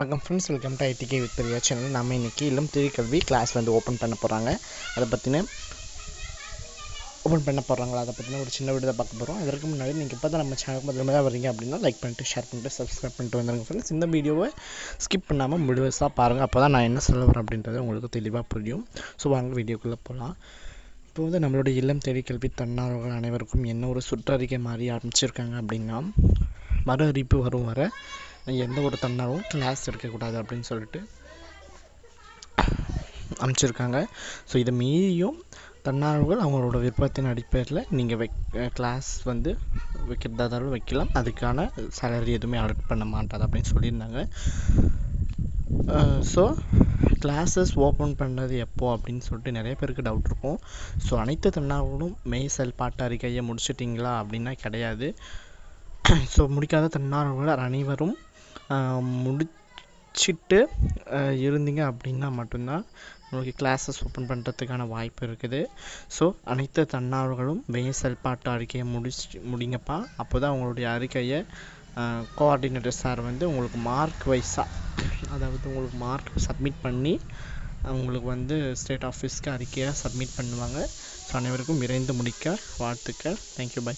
வணக்கம் friends welcome to IDK with Priya channel நம்ம இன்றைக்கி இளம் திருக்கல்வி கிளாஸ் வந்து ஓப்பன் பண்ண போகிறாங்க அதை பற்றின ஓப்பன் பண்ண போகிறாங்களா அதை பற்றின ஒரு சின்ன வீடியோ பார்க்க போகிறோம் அதற்கு முன்னாடி நீங்கள் இப்போ தான் நம்ம சேனலுக்கு முதல்ல தான் வரீங்க அப்படின்னா லைக் பண்ணிட்டு ஷேர் பண்ணிட்டு சப்ஸ்கிரைப் பண்ணிட்டு வந்துருங்க ஃப்ரெண்ட்ஸ் இந்த வீடியோவை ஸ்கிப் பண்ணாமல் முழுசாக பாருங்கள் அப்போ தான் நான் என்ன சொல்ல வரேன் அப்படின்றது உங்களுக்கு தெளிவாக புரியும். ஸோ வாங்க வீடியோக்குள்ளே போகலாம் இப்போ வந்து நம்மளுடைய இல்லம் தேடி கல்வி அனைவருக்கும் என்ன ஒரு சுற்றறிக்கை மாதிரி ஆரம்பிச்சிருக்காங்க அப்படின்னா மறு அறிவிப்பு வரும் வரை எந்த ஒரு தன்னாலும் கிளாஸ் எடுக்கக்கூடாது அப்படின்னு சொல்லிட்டு அமைச்சிருக்காங்க ஸோ இதை மீறியும் தன்னார்வர்கள் அவங்களோட விருப்பத்தின் அடிப்படையில் நீங்கள் வைக் கிளாஸ் வந்து வைக்கிறதா இருந்தாலும் வைக்கலாம். அதுக்கான சேலரி எதுவுமே அலர்ட் பண்ண மாட்டாது அப்படின்னு சொல்லியிருந்தாங்க. ஸோ கிளாஸஸ் ஓப்பன் பண்ணது எப்போ அப்படின்னு சொல்லிட்டு நிறைய பேருக்கு டவுட் இருக்கும். ஸோ அனைத்து தன்னார்வலும் மெய் செயல்பாட்டு அறிக்கையை முடிச்சிட்டிங்களா அப்படின்னா கிடையாது. ஸோ முடிக்காத தன்னார்வலர் அனைவரும் முடிச்சிட்டு இருந்தீங்க அப்படின்னா மட்டும்தான் உங்களுக்கு கிளாஸஸ் ஓப்பன் பண்ணுறதுக்கான வாய்ப்பு இருக்குது. ஸோ அனைத்து தன்னார்வர்களும் மெய் செயல்பாட்டு அறிக்கையை முடிச்சு முடிங்கப்பா. அப்போ தான் உங்களுடைய அறிக்கையை கோஆர்டினேட்டர் சார் வந்து உங்களுக்கு மார்க் வைஸாக அதாவது உங்களுக்கு மார்க் சப்மிட் பண்ணி உங்களுக்கு வந்து ஸ்டேட் ஆஃபீஸ்க்கு அறிக்கையாக சப்மிட் பண்ணுவாங்க. ஸோ அனைவருக்கும் விரைந்து முடிக்க வாழ்த்துக்கள். Thank you bye